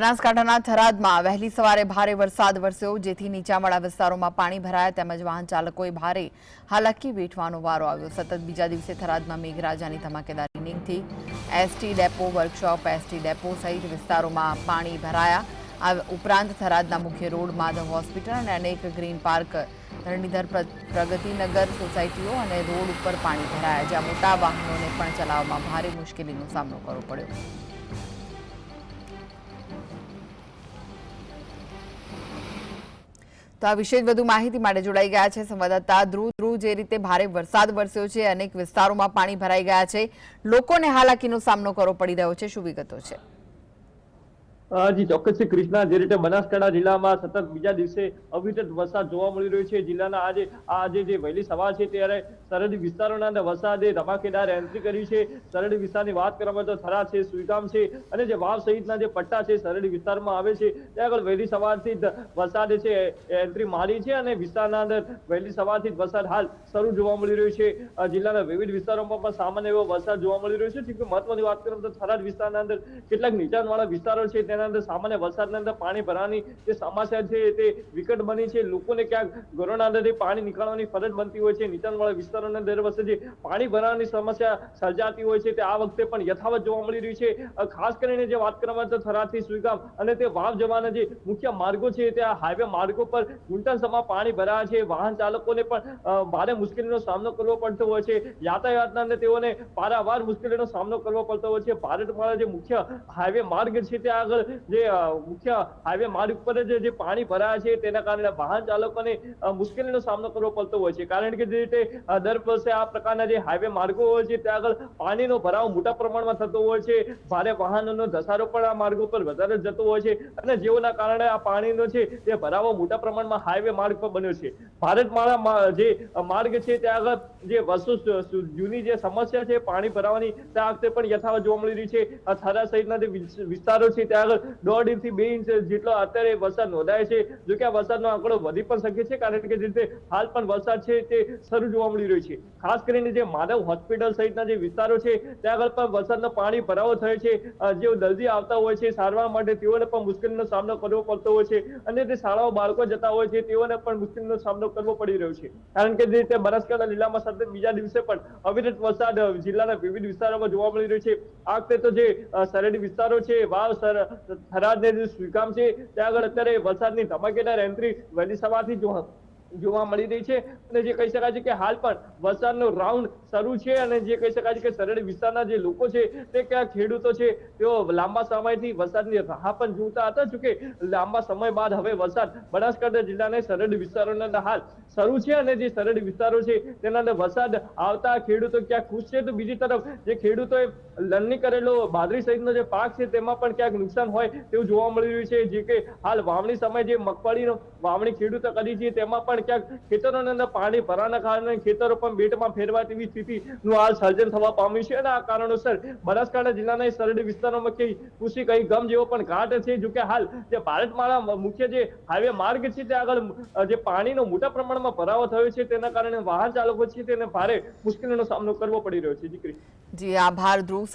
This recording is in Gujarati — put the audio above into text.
બનાસકાંઠાના થરાદમાં વહેલી સવારે ભારે વરસાદ વરસ્યો, જેથી નીચાણવાળા વિસ્તારોમાં પાણી ભરાયા તેમજ વાહન ચાલકોએ ભારે હાલાકી વેઠવાનો વારો આવ્યો. સતત બીજા દિવસે થરાદમાં મેઘરાજાની ધમાકેદાર ઇનિંગથી ST depot, workshop, ST depot સહિત વિસ્તારોમાં પાણી ભરાયા. આ ઉપરાંત થરાદના મુખ્ય રોડ, માધવ હોસ્પિટલ અને અનેક ગ્રીન પાર્ક, ધરણીધર પ્ર- પ્રગતિનગર સોસાયટીઓ અને રોડ ઉપર પાણી ભરાયા, જ્યાં મોટા વાહનોને પણ ચલાવવામાં ભારે મુશ્કેલીનો સામનો કરવો પડ્યો. તો આ વિશે વધુ માહિતી માટે જોડાઈ ગયા છે સંવાદદાતા ધ્રુવ. ધ્રુવ, જે રીતે ભારે વરસાદ વરસ્યો છે અનેક વિસ્તારોમાં પાણી ભરાઈ ગયા છે. લોકોને હાલાકીનો સામનો કરવો પડી રહ્યો છે. શું વિગતો છે? જી ચોક્કસ કૃષ્ણા જે રીતે બનાસકાંઠા જિલ્લામાં સતત બીજા દિવસે અવિરત વરસાદ જોવા મળી રહ્યો છે. જિલ્લાના આજે આજે જે વહેલી સવાર છે ત્યારે સરહદી વિસ્તારોના અંદર વરસાદે ધમાકેદાર એન્ટ્રી કરી છે. સરહદી વિસ્તારની વાત કરવામાં તો થરા છે, સુઈગામ છે અને જે વાવ સહિતના જે પટ્ટા છે સરહદી વિસ્તારમાં આવે છે. ત્યાં આગળ વહેલી સવારથી જ વરસાદે છે એન્ટ્રી મારી છે અને વિસ્તારના અંદર વહેલી સવારથી જ વરસાદ હાલ શરૂ જોવા મળી રહ્યો છે. જિલ્લાના વિવિધ વિસ્તારોમાં પણ સામાન્ય એવો વરસાદ જોવા મળી રહ્યો છે. ઠીક મહત્વની વાત કરવામાં તો થરાદ વિસ્તારના અંદર કેટલાક નીચાણવાળા વિસ્તારો છે. તેના અંદર સામાન્ય વરસાદના અંદર પાણી ભરાવાની જે સમસ્યા છે તે વિકટ બની છે. લોકોને ક્યાંક ઘરોના અંદરથી પાણી નીકળવાની ફરજ બનતી હોય છે. નીચાણવાળા વિસ્તારોના દર વર્ષે જે પાણી ભરાવાની સમસ્યા સર્જાતી હોય છે તે આ વખતે પણ યથાવત જોવા મળી રહી છે. ખાસ કરીને જે વાત કરવામાં તો થરાદથી સુઈગામ અને તે વાવ જવાના જે મુખ્ય માર્ગો છે તે હાઈવે માર્ગો પર ઘૂંટણસમાં પાણી ભરાયા છે. વાહન ચાલકોને પણ ભારે મુશ્કેલીનો સામનો કરવો પડતો હોય છે. યાતાયાતના અંદર તેઓને પારાવાર મુશ્કેલીનો સામનો કરવો પડતો હોય છે. ભારતમાળા જે મુખ્ય હાઈવે માર્ગ છે ત્યાં આગળ જે મુખ્ય હાઈવે માર્ગ ઉપર જ પાણી ભરાયા છે, તેના કારણે વાહન ચાલકોને મુશ્કેલીનો સામનો કરવો પડતો હોય છે. કારણ કે જે રીતે દર વર્ષે આ પ્રકારના જે હાઈવે માર્ગો હોય છે, ત્યાં આગળ પાણીનો ભરાવ મોટા પ્રમાણમાં થતો હોય છે. ભારે વાહનોનો ધસારો પણ આ માર્ગો પર વધારે જતો હોય છે અને જેઓના કારણે આ પાણીનો છે, તે ભરાવો મોટા પ્રમાણમાં હાઈવે માર્ગ પર બન્યો છે. ભારતમાળા જે માર્ગ છે, ત્યાં આગળ જે વર્ષો જૂની જે સમસ્યા છે, પાણી ભરાવાની, ત્યાં વખતે પણ યથાવત જોવા મળી રહી છે. થરા સહિતના જે વિસ્તારો છે, ત્યાં આગળ દોઢ ઇંચથી બે ઇંચ જેટલો અત્યારે વરસાદ નોંધાય છે. જો કે આ વરસાદનો આંકડો વધી પણ શકે છે, કારણ કે જે રીતે હાલ પણ વરસાદ છે તે શરૂ જોવા મળી રહ્યો છે. ખાસ કરીને જે માનવ હોસ્પિટલ સહિતના જે વિસ્તારો છે, ત્યાં આગળ પણ વરસાદનો પાણી ભરાવો થયો છે. જે દર્દી આવતા હોય છે, સારવાર માટે તેઓને પણ મુશ્કેલીનો સામનો કરવો પડતો હોય છે અને જે શાળાઓ બાળકો જતા હોય છે, તેઓને પણ મુશ્કેલીનો સામનો કરવો પડી રહ્યો છે. કારણ કે જે રીતે બનાસકાંઠા જિલ્લામાં સતત બીજા દિવસે પણ અવિરત વરસાદ જિલ્લાના વિવિધ વિસ્તારોમાં જોવા મળી રહ્યો છે. આ વખતે તો જે સરહદી વિસ્તારો છે, વાવ સર થરાદ ને જે છે, ત્યાં આગળ અત્યારે વરસાદની ધમાકેદાર એન્ટ્રી વહેલી સવારથી જોવા મળી રહી છે. અને જે કહી શકાય છે કે હાલ પણ વરસાદનો રાઉન્ડ શરૂ છે અને જે કહી શકાય કે સરહદી વિસ્તારના જે લોકો છે તે ક્યાં ખેડૂતો છે, તેઓ લાંબા સમયથી વરસાદની રાહ પણ જોતા હતા જોકે લાંબા સમય બાદ હવે વરસાદ બનાસકાંઠા જિલ્લાના સરહદી વિસ્તારોના હાલ શરૂ છે અને જે સરહદી વિસ્તારો છે તેના વરસાદ આવતા ખેડૂતો ક્યાંક ખુશ છે, તો બીજી તરફ જે ખેડૂતોએ લણણી કરેલો બાદરી સહિતનો જે પાક છે તેમાં પણ ક્યાંક નુકસાન હોય તેવું જોવા મળી રહ્યું છે, જે કે હાલ વાવણી સમય જે મગફળીનો વાવણી ખેડૂતો કરી છે તેમાં પણ ક્યાંક ખેતરોની અંદર પાણી ભરાના કારણે ખેતરો પણ બેટમાં ફેરવા તેવી સ્થિતિનું હાલ સર્જન થવા પામ્યું છે અને આ કારણોસર બનાસકાંઠા જિલ્લાના સરહદી વિસ્તારોમાં કઈ કૃષિ કઈ ગમ જેવો પણ ઘાટ છે, જો કે હાલ જે ભારતમાળા મુખ્ય જે હાઈવે માર્ગ છે તે આગળ જે પાણીનો મોટા પ્રમાણમાં ભરાવો થયો છે, તેના કારણે વાહન ચાલકો છે, તેને ભારે મુશ્કેલીનો સામનો કરવો પડી રહ્યો છે. જી, આભાર, ધ્રુવ.